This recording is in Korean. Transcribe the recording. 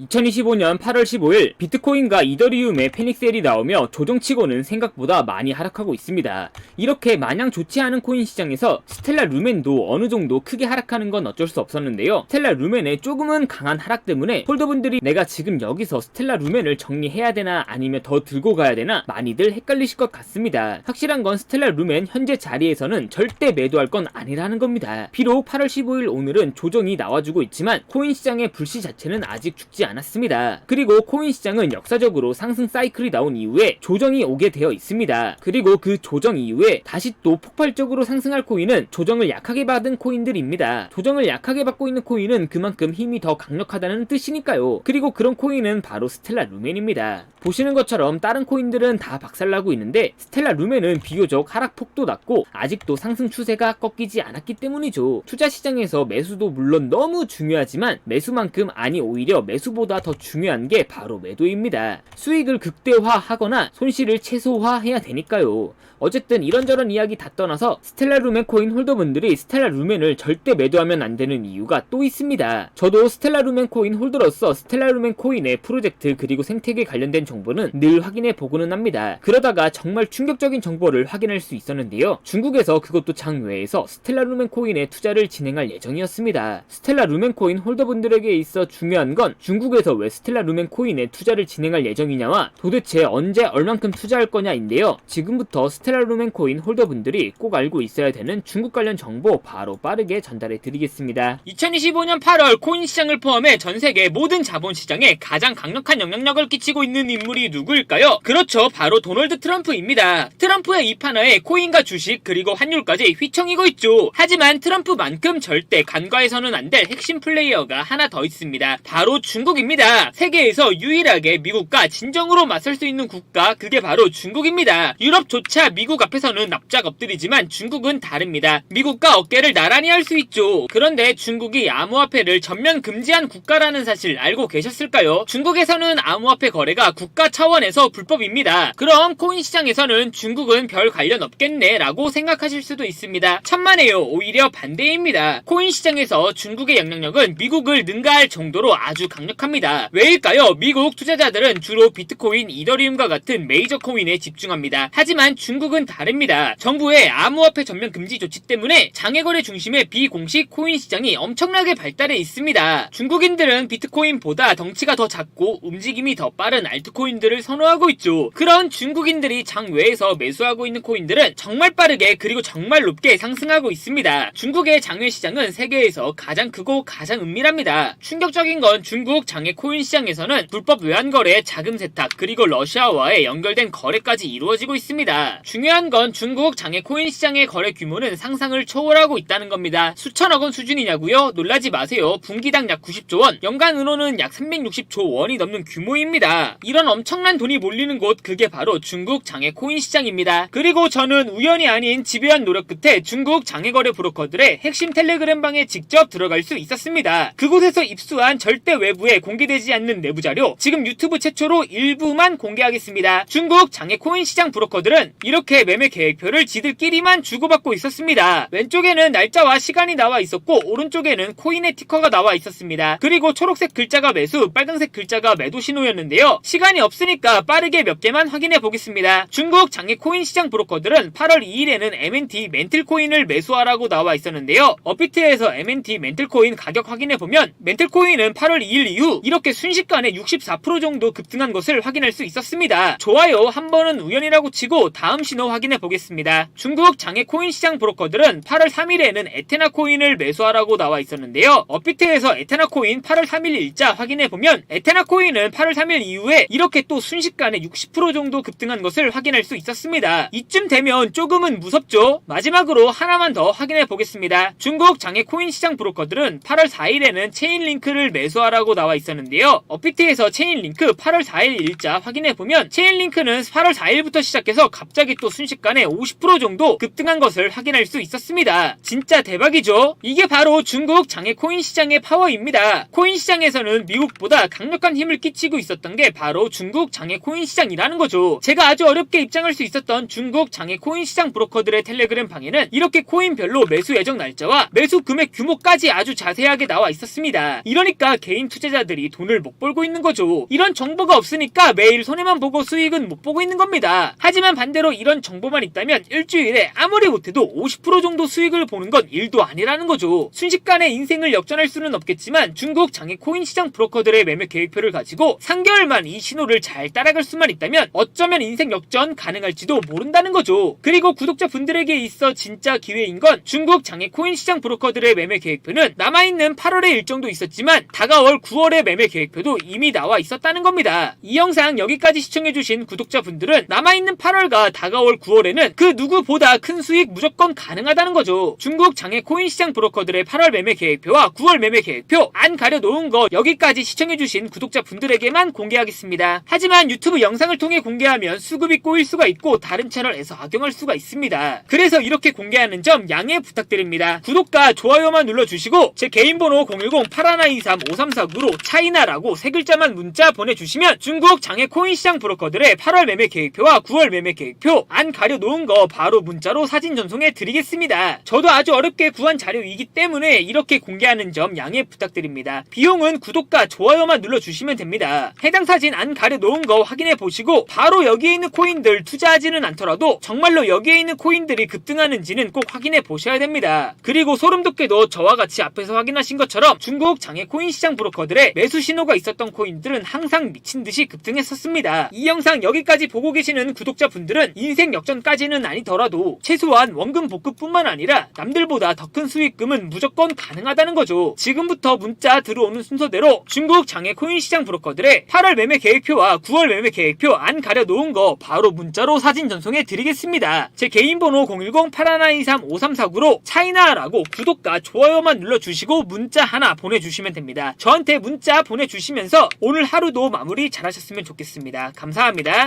2025년 8월 15일 비트코인과 이더리움의 패닉셀이 나오며 조정치고는 생각보다 많이 하락하고 있습니다. 이렇게 마냥 좋지 않은 코인 시장에서 스텔라 루멘도 어느 정도 크게 하락하는 건 어쩔 수 없었는데요. 스텔라 루멘의 조금은 강한 하락 때문에 홀더분들이 내가 지금 여기서 스텔라 루멘을 정리해야 되나 아니면 더 들고 가야 되나 많이들 헷갈리실 것 같습니다. 확실한 건 스텔라 루멘 현재 자리에서는 절대 매도할 건 아니라는 겁니다. 비록 8월 15일 오늘은 조정이 나와주고 있지만 코인 시장의 불씨 자체는 아직 죽지 않았습니다. 그리고 코인 시장은 역사적으로 상승 사이클이 나온 이후에 조정이 오게 되어 있습니다. 그리고 그 조정 이후에 다시 또 폭발적으로 상승할 코인은 조정을 약하게 받은 코인들입니다. 조정을 약하게 받고 있는 코인은 그만큼 힘이 더 강력하다는 뜻이니까요. 그리고 그런 코인은 바로 스텔라 루멘입니다. 보시는 것처럼 다른 코인들은 다 박살나고 있는데 스텔라 루멘은 비교적 하락폭도 낮고 아직도 상승 추세가 꺾이지 않았기 때문이죠. 투자 시장에서 매수도 물론 너무 중요하지만 매수만큼 아니 오히려 매수보다 더 중요한 게 바로 매도입니다. 수익을 극대화하거나 손실을 최소화해야 되니까요. 어쨌든 이런저런 이야기 다 떠나서 스텔라 루멘 코인 홀더분들이 스텔라 루멘을 절대 매도하면 안 되는 이유가 또 있습니다. 저도 스텔라 루멘 코인 홀더로서 스텔라 루멘 코인의 프로젝트 그리고 생태계 관련된 정보는 늘 확인해 보고는 합니다. 그러다가 정말 충격적인 정보를 확인할 수 있었는데요. 중국에서 그것도 장외에서 스텔라 루멘 코인에 투자를 진행할 예정이었습니다. 스텔라 루멘 코인 홀더분들에게 있어 중요한 건 중국에서 왜 스텔라 루멘 코인에 투자를 진행할 예정이냐와 도대체 언제 얼만큼 투자할 거냐인데요. 지금부터 스텔라 루멘 코인 홀더분들이 꼭 알고 있어야 되는 중국 관련 정보 바로 빠르게 전달해 드리겠습니다. 2025년 8월 코인 시장을 포함해 전 세계 모든 자본 시장에 가장 강력한 영향력을 끼치고 있는 인물이 누구일까요? 그렇죠. 바로 도널드 트럼프입니다. 트럼프의 입하나에 코인과 주식 그리고 환율까지 휘청이고 있죠. 하지만 트럼프만큼 절대 간과해서는 안 될 핵심 플레이어가 하나 더 있습니다. 바로 중국입니다. 세계에서 유일하게 미국과 진정으로 맞설 수 있는 국가 그게 바로 중국입니다. 유럽조차 미국 앞에서는 납작 엎드리지만 중국은 다릅니다. 미국과 어깨를 나란히 할 수 있죠. 그런데 중국이 암호화폐를 전면 금지한 국가라는 사실 알고 계셨을까요? 중국에서는 암호화폐 거래가 국가 차원에서 불법입니다. 그럼 코인 시장에서는 중국은 별 관련 없겠네 라고 생각하실 수도 있습니다. 천만에요. 오히려 반대입니다. 코인 시장에서 중국의 영향력은 미국을 능가할 정도로 아주 강력합니다. 왜일까요? 미국 투자자들은 주로 비트코인, 이더리움과 같은 메이저 코인에 집중합니다. 하지만 중국 은 다릅니다. 정부의 암호화폐 전면 금지 조치 때문에 장외거래 중심의 비공식 코인 시장이 엄청나게 발달해 있습니다. 중국인들은 비트코인보다 덩치가 더 작고 움직임이 더 빠른 알트코인들을 선호하고 있죠. 그런 중국인들이 장외에서 매수하고 있는 코인들은 정말 빠르게 그리고 정말 높게 상승하고 있습니다. 중국의 장외 시장은 세계에서 가장 크고 가장 은밀합니다. 충격적인 건 중국 장외 코인 시장에서는 불법 외환 거래, 자금 세탁, 그리고 러시아와의 연결된 거래까지 이루어지고 있습니다. 중 요한 건 중국 장외 코인 시장의 거래 규모는 상상을 초월하고 있다는 겁니다. 수천억 원 수준이냐고요? 놀라지 마세요. 분기당 약 90조 원, 연간 은호는 약 360조 원이 넘는 규모입니다. 이런 엄청난 돈이 몰리는 곳 그게 바로 중국 장외 코인 시장입니다. 그리고 저는 우연이 아닌 집요한 노력 끝에 중국 장외 거래 브로커들의 핵심 텔레그램 방에 직접 들어갈 수 있었습니다. 그곳에서 입수한 절대 외부에 공개되지 않는 내부 자료 지금 유튜브 최초로 일부만 공개하겠습니다. 중국 장외 코인 시장 브로커들은 이렇게 매매 계획표를 지들끼리만 주고받고 있었습니다. 왼쪽에는 날짜와 시간이 나와 있었고 오른쪽에는 코인의 티커가 나와 있었습니다. 그리고 초록색 글자가 매수, 빨간색 글자가 매도 신호였는데요. 시간이 없으니까 빠르게 몇 개만 확인해 보겠습니다. 중국 장외 코인 시장 브로커들은 8월 2일에는 MNT 멘틀 코인을 매수하라고 나와 있었는데요. 업비트에서 MNT 멘틀 코인 가격 확인해 보면 멘틀 코인은 8월 2일 이후 이렇게 순식간에 64% 정도 급등한 것을 확인할 수 있었습니다. 좋아요. 한 번은 우연이라고 치고 다음 신호 확인해 보겠습니다. 중국 장외 코인 시장 브로커들은 8월 3일에는 에테나 코인을 매수하라고 나와 있었는데요. 업비트에서 에테나 코인 8월 3일 일자 확인해 보면 에테나 코인은 8월 3일 이후에 이렇게 또 순식간에 60% 정도 급등한 것을 확인할 수 있었습니다. 이쯤 되면 조금은 무섭죠? 마지막으로 하나만 더 확인해 보겠습니다. 중국 장외 코인 시장 브로커들은 8월 4일에는 체인 링크를 매수하라고 나와 있었는데요. 업비트에서 체인 링크 8월 4일 일자 확인해 보면 체인 링크는 8월 4일부터 시작해서 갑자기 또 순식간에 50% 정도 급등한 것을 확인할 수 있었습니다. 진짜 대박이죠? 이게 바로 중국 장외 코인 시장의 파워입니다. 코인 시장에서는 미국보다 강력한 힘을 끼치고 있었던 게 바로 중국 장외 코인 시장이라는 거죠. 제가 아주 어렵게 입장할 수 있었던 중국 장외 코인 시장 브로커들의 텔레그램 방에는 이렇게 코인별로 매수 예정 날짜와 매수 금액 규모까지 아주 자세하게 나와 있었습니다. 이러니까 개인 투자자들 자들이 돈을 못 벌고 있는 거죠. 이런 정보가 없으니까 매일 손해만 보고 수익은 못 보고 있는 겁니다. 하지만 반대로 이런 정보만 있다면 일주일에 아무리 못해도 50% 정도 수익을 보는 건 일도 아니라는 거죠. 순식간에 인생을 역전할 수는 없겠지만 중국 장외 코인 시장 브로커들의 매매 계획표를 가지고 3개월만 이 신호를 잘 따라갈 수만 있다면 어쩌면 인생 역전 가능할지도 모른다는 거죠. 그리고 구독자분들에게 있어 진짜 기회인 건 중국 장외 코인 시장 브로커들의 매매 계획표는 남아있는 8월의 일정도 있었지만 다가올 9월의 매매 계획표도 이미 나와 있었다는 겁니다. 이 영상 여기까지 시청해주신 구독자분들은 남아있는 8월과 다가올 9월에는 그 누구보다 큰 수익 무조건 가능하다는 거죠. 중국 장외 코인 시장 브로커들의 8월 매매 계획표와 9월 매매 계획표 안 가려놓은 거 여기까지 시청해주신 구독자분들에게만 공개하겠습니다. 하지만 유튜브 영상을 통해 공개하면 수급이 꼬일 수가 있고 다른 채널에서 악용할 수가 있습니다. 그래서 이렇게 공개하는 점 양해 부탁드립니다. 구독과 좋아요만 눌러주시고 제 개인 번호 010-8123-5349로 차이나라고 세 글자만 문자 보내주시면 중국 장외 코인 시장 브로커들의 8월 매매 계획표와 9월 매매 계획표 안 가려놓은 거 바로 문자로 사진 전송해 드리겠습니다. 저도 아주 어렵게 구한 자료이기 때문에 이렇게 공개하는 점 양해 부탁드립니다. 비용은 구독과 좋아요만 눌러주시면 됩니다. 해당 사진 안 가려놓은 거 확인해 보시고 바로 여기에 있는 코인들 투자하지는 않더라도 정말로 여기에 있는 코인들이 급등하는지는 꼭 확인해 보셔야 됩니다. 그리고 소름 돋게도 저와 같이 앞에서 확인하신 것처럼 중국 장외 코인 시장 브로커들의 매수 신호가 있었던 코인들은 항상 미친 듯이 급등했었습니다. 이 영상 여기까지 보고 계시는 구독자분들은 인생 역전까지는 아니더라도 최소한 원금 복구뿐만 아니라 남들보다 더 큰 수익금은 무조건 가능하다는 거죠. 지금부터 문자 들어오는 순서대로 중국 장외 코인 시장 브로커들의 8월 매매 계획표와 9월 매매 계획표 안 가려놓은 거 바로 문자로 사진 전송해 드리겠습니다. 제 개인 번호 010-8123-5349로 차이나라고 구독과 좋아요만 눌러주시고 문자 하나 보내주시면 됩니다. 저한테 문자 보내주시면서 오늘 하루도 마무리 잘하셨으면 좋겠습니다. 감사합니다.